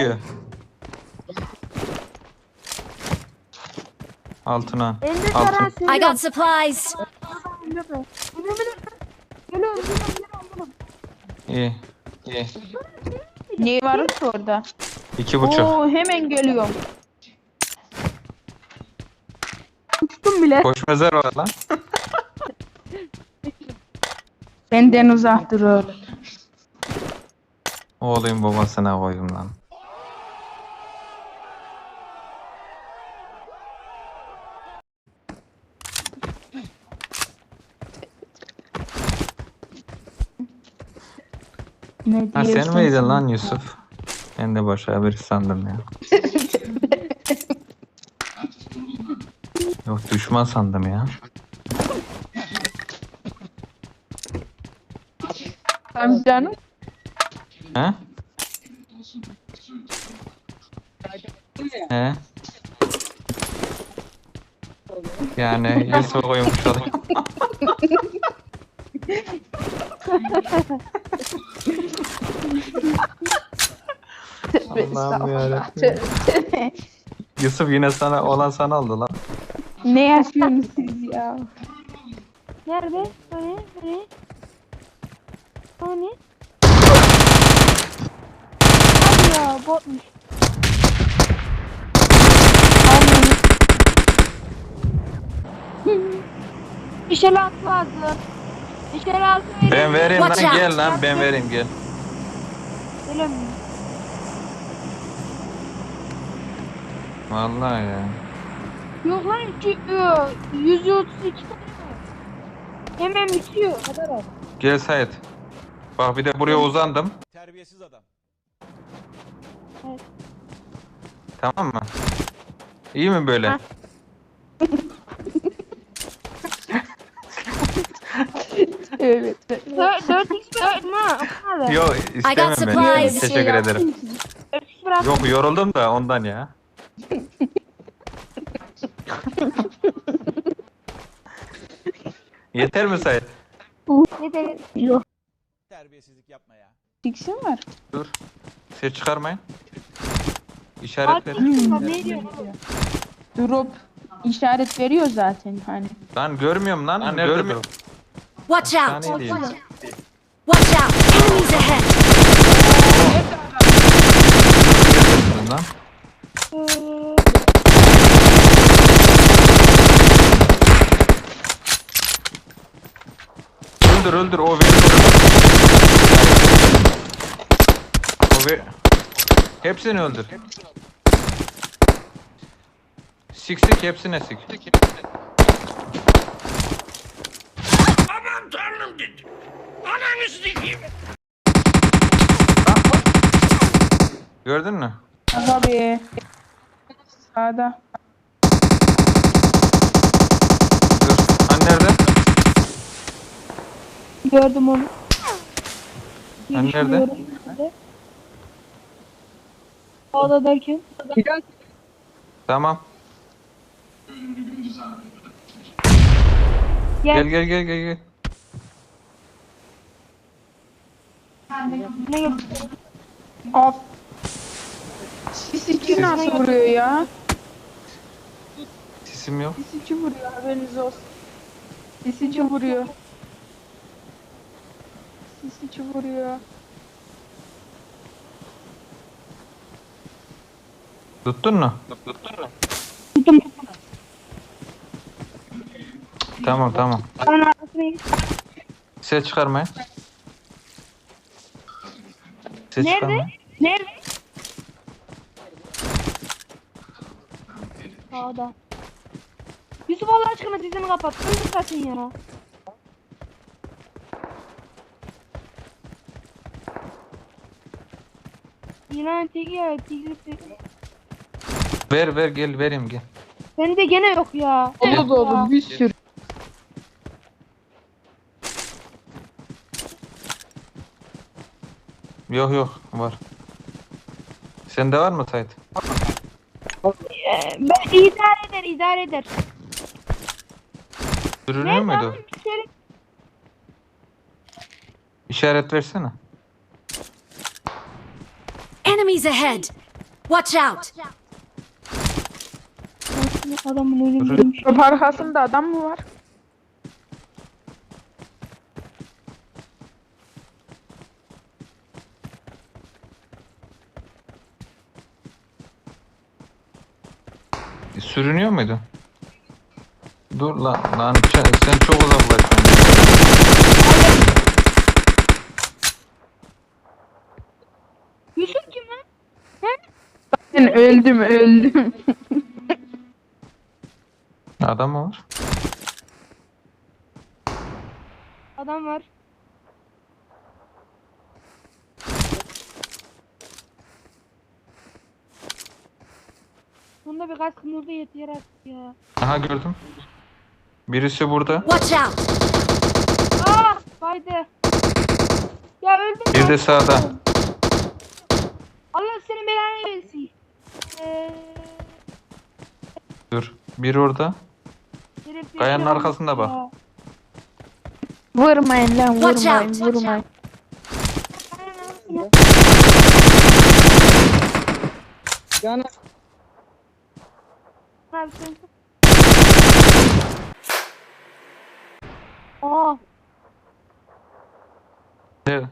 geçiyor. Altına. Elinde Altın. I got supplies. İyi. İyi. Ne varmış orada? İki buçuk. Oo hemen geliyorum. Uçtum bile. Koş mezar var lan. Benden uzak dur oğlum. Oğlum babasına koyayım lan. Ne Ha sen miydin lan Yusuf? Ben de başka bir sandım ya. Yok düşman sandım ya. Tamam canım. He? He? Yani Yusuf'a koymuş olayım. Allah'ım yarabbim. Yusuf yine sana olan sana oldu lan. ne yaşıyorsunuz siz ya? Nerede? Hani? Hani? Hani? Hadi ya botmuş. Bir şey lazım. Bir şey lazım. Ben vereyim lan gel lan ben vereyim gel. Gelemiyorum. Vallahi ya. Yok lan iki, ö, 132 tane var. Hemen bitiyor. Kadar az. Gel Sait. Bak bir de buraya uzandım. Terbiyesiz adam. Tamam mı? İyi mi böyle? Ha. Evet. 4x bıraktım ha. Da. Yok istemem ben. supplies. Teşekkür ederim. 4x bıraktım. Yok yoruldum da ondan ya. Yeter mi Sait? Yeter. Terbiyesizlik yapma ya. Diksin var. Dur. Ses çıkarmayın. İşaret ver. Artık ne diyor? Drop işaret veriyor zaten hani. Lan görmüyorum lan. nerede görmüyorum. Watch out. Değil. Watch out. Enemies ahead. Lan. Öldür öldür o ver. O ver. Hepsini öldür. Sik sik hepsine sik. Gördün mü? Be. Sağda. Dur. Han nerede? Gördüm onu. Han nerede? Sağda derken. Tamam. Gel. Gel gel gel gel gel. Ne? Of. Sisici nasıl vuruyor ya? Sesim yok. Sisici vuruyor haberiniz olsun. Sisici vuruyor. Sisici vuruyor. Tuttun mu? Tuttum. Tamam tamam. Ses çıkarmayın. Ses Nerede? çıkarmayın. Nerede? Sağda. Yusuf Allah aşkına dizini kapat. Öldür zaten ya. İlan teki ya. Tigri teki. Ver ver gel vereyim gel. Bende gene yok ya. Dolu dolu bir sürü. Yok yok var. Sende var mı Sait? Ee, ben idare eder idare eder. Sürünüyor muydu? Bir kere- İşaret versene. Enemies ahead. Watch out! Adamın. Top arkasında adam mı var? Sürünüyor muydu? Dur lan lan sen, sen çok uzaklaştın. Yusuf kim lan? Ben öldüm öldüm. Adam mı var? Adam var. Bunda birkaç kımıldı yeter artık ya. Aha gördüm. Birisi burada. Watch out! Aa! Haydi. Ya öldüm. Bir ben. de sağda. Allah senin belanı versin. Eee... Dur. Bir orada. herif Kayanın yaşıyor arkasında bak. ya. Vurmayın lan Watch vurmayın out, watch vurmayın. Abi sen... Aa! Evet.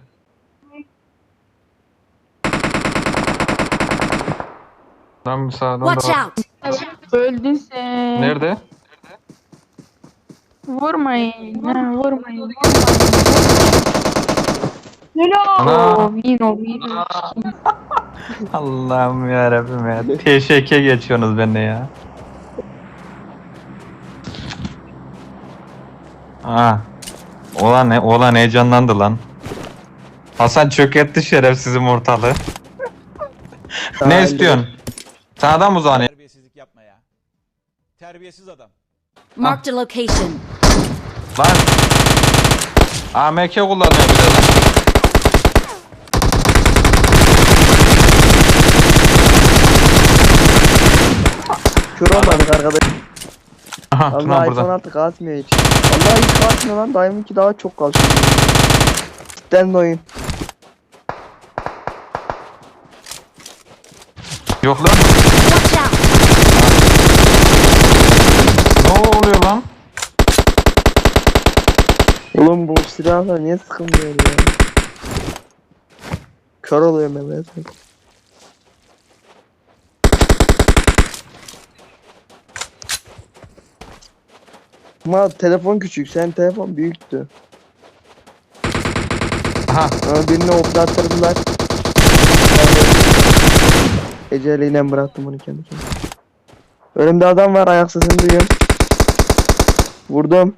Lan bir sağdan Watch da. out! Öldün sen. Nerede? Vurmayın. Ha, vurmayın. Helal! Ana. O win o win. Allah'ım yarabbim ya. TŞK geçiyorsunuz benimle ya. Aa. Olan ne? Olan heyecanlandı lan. Hasan çökertti şerefsizim ortalığı. ne istiyorsun? Sağdan mı uzanayım? Terbiyesizlik yapma ya. Terbiyesiz adam. Marked a location. Lan. AMK kullanıyor bir de lan. Kör olmadık arkadaş. Aha Tuna Allah iPhone burada. artık atmıyor hiç. Allah hiç atmıyor lan. Diamond'ki daha çok kalsın. Cidden de oyun. Yok lan. Watch out! Ne oluyor lan? Oğlum bu silahlar niye sıkılmıyor ya? Kör oluyorum ben Ama telefon küçük, sen telefon büyüktü. Aha. Ama birini hoplattırdılar. Eceliyle bıraktım onu kendi kendime. Önümde adam var, ayak sesini duyuyorum. Vurdum.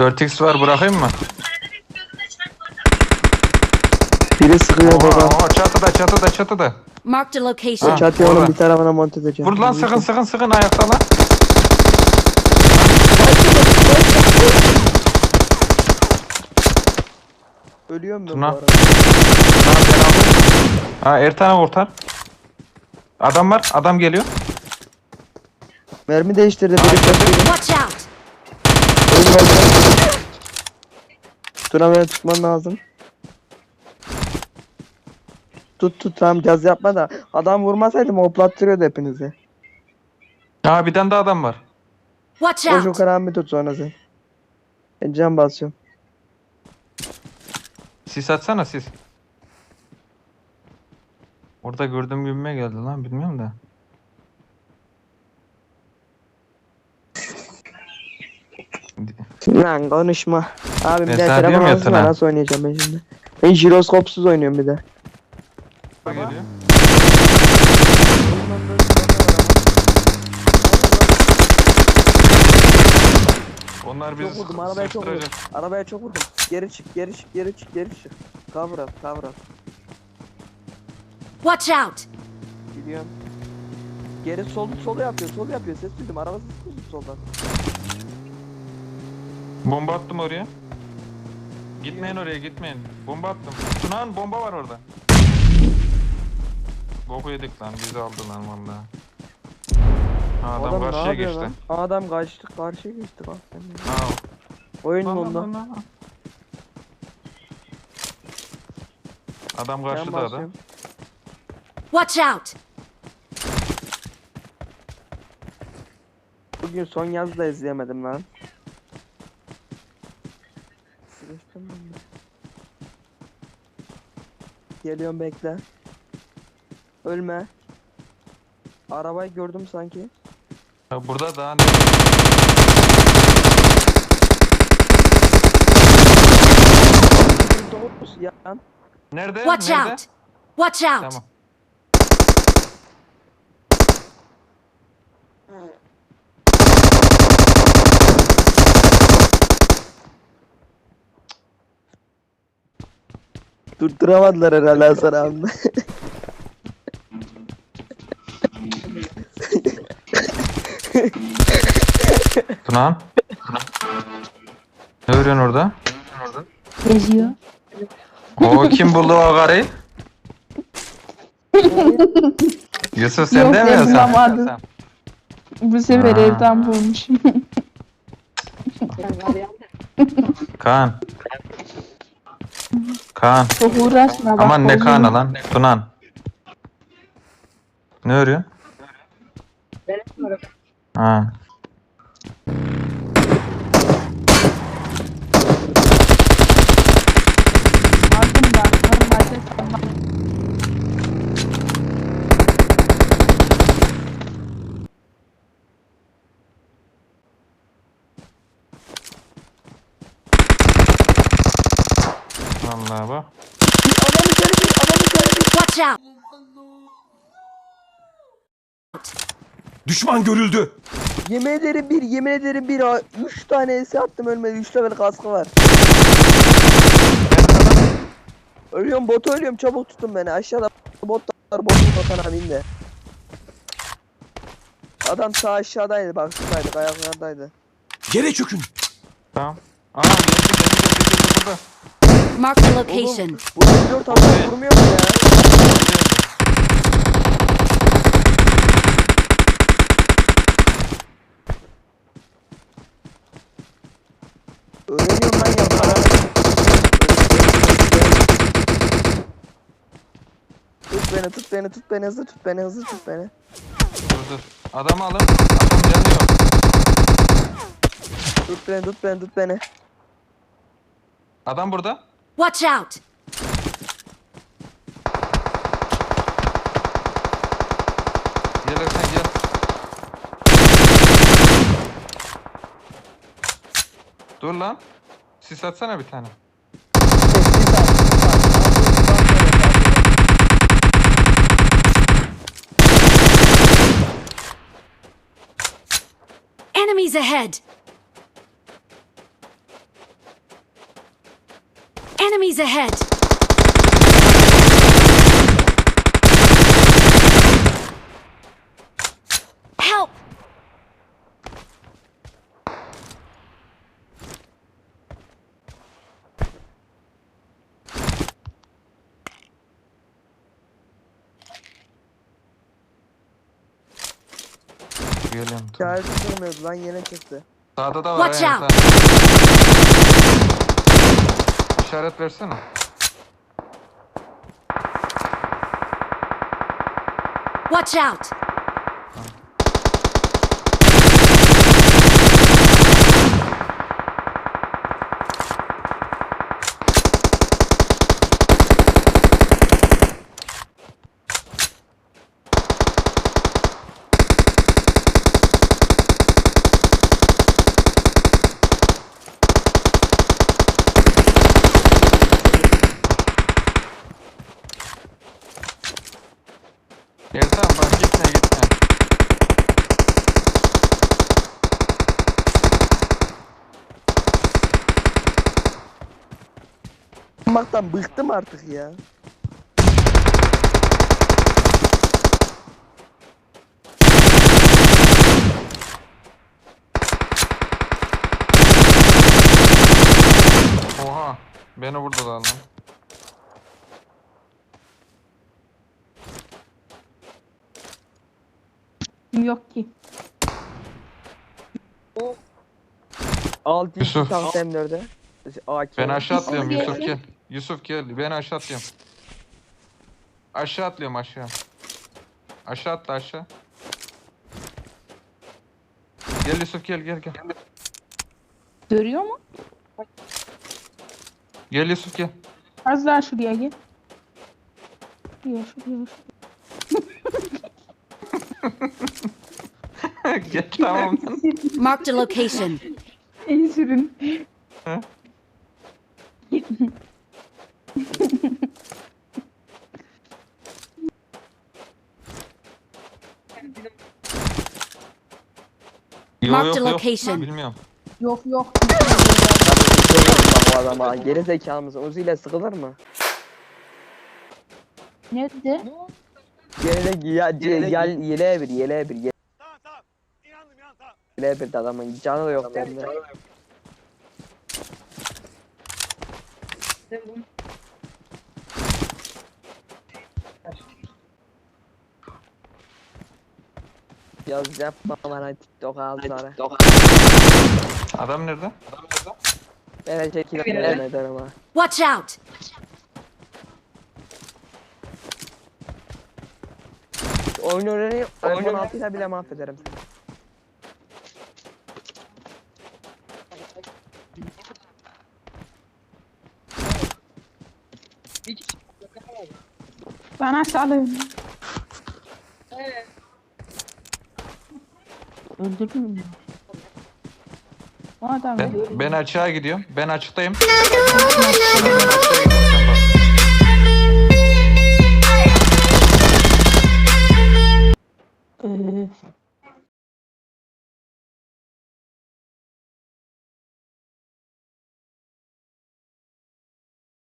Dört x var bırakayım mı? Biri sıkıyor baba. oha, çatıda çatıda çatıda. Marked a location. Ha. Çatıya onun orada. bir tarafına monte edeceğim. Vur lan sıkın sıkın sıkın ayakta lan. Ölüyorum ben Tuna. bu arada. Tuna ben aldım. Ha Ertan'ı kurtar. Adam var adam geliyor. Mermi değiştirdi biri kaçıyor. Watch out! Ölüm. Tuna beni tutman lazım. Tut tut tamam gaz yapma da adam vurmasaydım hoplattırıyordu hepinizi. Ha bir tane daha adam var. Watch Koş o out! karanlığı tut sonra sen. Ben can basıyorum. Sis atsana sis. Orada gördüğüm gibime geldi lan bilmiyorum da. Lan konuşma. Abi bir Ben de sana telefon diyorum ya alsana Tuna. nasıl oynayacağım ben şimdi. Ben jiroskopsuz oynuyorum bir de. Geliyor. Onlar Çok vurdum arabaya çok vurdum. Arabaya çok vurdum. Geri çık geri çık geri çık geri çık. Cover up cover up. Watch out! Gidiyorum. Geri sol solu yapıyor solu yapıyor ses duydum araba sesi duydum soldan. Bomba attım oraya. Gitmeyin oraya gitmeyin. Bomba attım. Tunağan bomba var orada. Boku yedik lan bizi aldı lan valla. Ha, adam, Adam karşıya geçti. lan? Adam kaçtı karşıya geçti bak. Ha, Oyun lan, lan, bunda. lan, lan. Adam karşıda adam. Watch out! Bugün son yazı da izleyemedim lan. Geliyorum bekle. Ölme. Arabayı gördüm sanki. Ha, Burada daha ne? Dokuz yan. Nerede? Watch Nerede? out! Watch out! Tamam. Tutturamadılar herhalde Hasan abi. Tunan. Ne örüyorsun orada? Geziyor. O kim buldu o karıyı? Yusuf sen Yok, de mi ben bulamadım. Bu sefer Ha. evden bulmuşum. Kaan. Kaan. Çok uğraşma bak. Aman ne. Kaan'ı lan? Tunan. Ne örüyorsun? Ha. Aldım ben. Sanmam. Vallahi bak. adam içeri gir, adam içeri gir. Watch out! Düşman görüldü. Yemin ederim bir, yemin ederim bir. ha. Üç tane esi attım ölmedi. Üç level kaskı var. Ölüyorum botu ölüyorum çabuk tutun beni. Aşağıda botlar botu batan abim de. Adam sağ aşağıdaydı bak şuradaydı kayaklardaydı. Yere çökün. Tamam. Aa geldi geldi geldi burada. Marked a location. bu 24 adam vurmuyor mu ya? Öğreniyorum lan ya. Tut beni tut beni tut beni hızlı tut beni hızlı tut beni. Dur dur. Adamı alın. Adam canı yok. Tut beni tut beni tut beni. Adam burada. Watch out! Gelirsen gel. Dur lan. Sis atsana bir tane. Enemies ahead! Enemies ahead! Geliyorum. Hikayesi sığmıyordu lan yine çıktı. Sağda da var. Watch ha, out. sağ. İşaret versene. Watch out! Gel tamam bak gitme gitme. Bakmaktan bıktım artık ya. Oha. Beni vurdu lan. Yok ki. 6 Yusuf. tank M4'e. AK. Ben aşağı atlıyorum Yusuf Yusuf gel. gel. Yusuf gel. Ben aşağı atlıyorum. Aşağı atlıyorum aşağı. Aşağı atla aşağı. Gel Yusuf gel gel gel. Görüyor mu? Gel Yusuf gel. Az daha şuraya gel. Şuraya şuraya şuraya. Gel tamam. Marked a location. İyi sürün. Yok, the yok. location. Bilmiyorum. Yok yok. bu adama. Geri zekalı mısın? Uzi ile sıkılır mı? Nerede? De ya, ya, ya, yeleğe bir yeleğe bir yeleğe bir de adamın canı da yok derdi. Yaz yapma bana TikTok ağızları. Adam nerede? Ben çekilip devam ederim ha. Watch out! Oyun iPhone 6 ile bile mahvederim seni. Bana salın. Öldürdün mü? Adam Ben, ben açığa gidiyorum. Ben açıktayım.